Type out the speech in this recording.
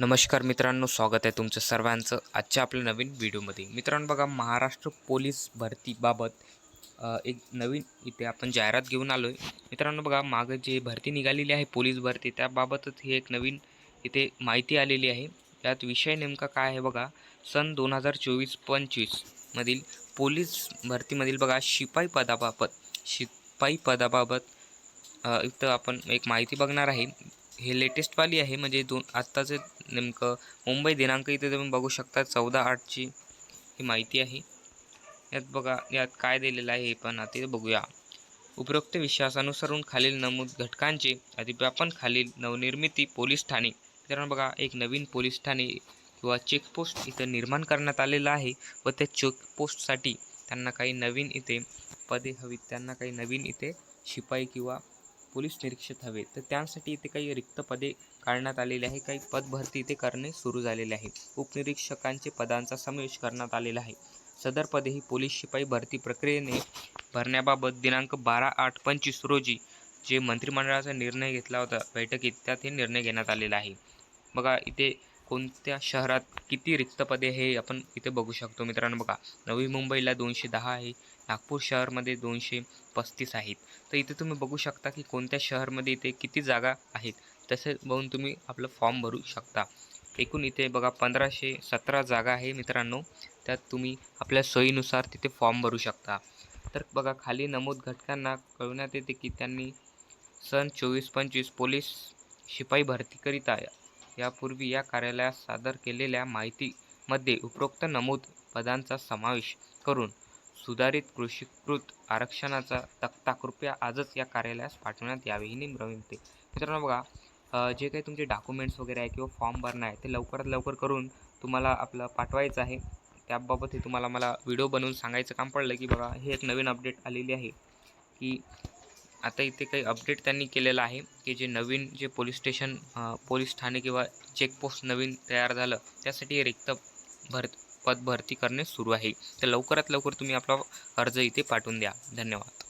नमस्कार मित्रांनो स्वागत आहे तुमचं सर्वांचं आजच्या आपल्या नवीन व्हिडिओमध्ये. मित्रांनो बघा महाराष्ट्र पोलीस भरतीबाबत एक नवीन इथे आपण जाहिरात घेऊन आलो आहे मित्रांनो बघा मागं जे भरती निघालेली आहे पोलीस भरती त्याबाबतच ही एक नवीन इथे माहिती आलेली आहे. यात विषय नेमका काय आहे बघा सन दोन हजार चोवीस पंचवीसमधील पोलीस भरतीमधील बघा शिपाई पदाबाबत शिपाई पदाबाबत इथं आपण एक माहिती बघणार आहे. हे लेटेस्टवाली आहे. म्हणजे दोन आत्ताचं नेमकं मुंबई दिनांक इथे तुम्ही बघू शकता चौदा आठची ही माहिती आहे. यात बघा यात काय दिलेलं आहे हे पण आता बघूया. उपरोक्त विश्वासानुसरून खालील नमूद घटकांचे अधिव्यापन खालील नवनिर्मिती पोलीस ठाणे. मित्रांनो बघा एक नवीन पोलीस ठाणे किंवा चेकपोस्ट इथं निर्माण करण्यात आलेलं आहे व त्या चेकपोस्टसाठी त्यांना काही नवीन इथे पदे हवीत. त्यांना काही नवीन इथे शिपाई किंवा पोलीस निरीक्षक हवे. तर त्यासाठी इथे काही रिक्त पदे काढण्यात आलेले आहे. काही पदभरती इथे करणे सुरू झालेले आहे. उपनिरीक्षकांचे पदांचा समावेश करण्यात आलेला आहे. सदर पदे ही पोलीस शिपाई भरती प्रक्रियेने भरण्याबाबत दिनांक बारा आठ पंचवीस रोजी जे मंत्रिमंडळाचा निर्णय घेतला होता बैठकीत त्यात हे निर्णय घेण्यात आलेला आहे. बघा इथे कोणत्या शहरात किती रिक्त पदे हे आपण इथे बघू शकतो? मित्रांनो बघा नवी मुंबईला दोनशे दहा आहे नागपूर शहरमध्ये दोनशे पस्तीस आहेत. तर इथे तुम्ही बघू शकता की कोणत्या शहरमध्ये इथे किती जागा आहेत तसे बघून तुम्ही आपलं फॉर्म भरू शकता. एकूण इथे बघा पंधराशे सतरा जागा आहे मित्रांनो त्यात तुम्ही आपल्या सोयीनुसार तिथे फॉर्म भरू शकता. तर बघा खाली नमूद घटकांना कळवण्यात येते की त्यांनी सन चोवीस पंचवीस पोलीस शिपाई भरतीकरिता यापूर्वी या कार्यालयात सादर केलेल्या माहितीमध्ये उपरोक्त नमूद पदांचा समावेश करून सुधारित कृषीकृत आरक्षणाचा तक्ता कृपया आजच या कार्यालयास पाठवण्यात यावे ही विनंती मित्रांनो बघा जे काही तुमचे डॉक्युमेंट्स वगैरे आहे किंवा फॉर्म भरणं आहे ते लवकरात लवकर करून तुम्हाला आपलं पाठवायचं आहे. त्याबाबत हे तुम्हाला मला व्हिडिओ बनवून सांगायचं काम पडलं की बघा हे एक नवीन अपडेट आलेली आहे की आता इथे काही अपडेट त्यांनी केलेलं आहे की जे नवीन जे पोलीस स्टेशन पोलीस ठाणे किंवा चेकपोस्ट नवीन तयार झालं त्यासाठी रिक्त भर पद भरती करणे सुरू आहे. तर लवकरात लवकर तुम्ही आपला अर्ज इथे पाठवून द्या. धन्यवाद.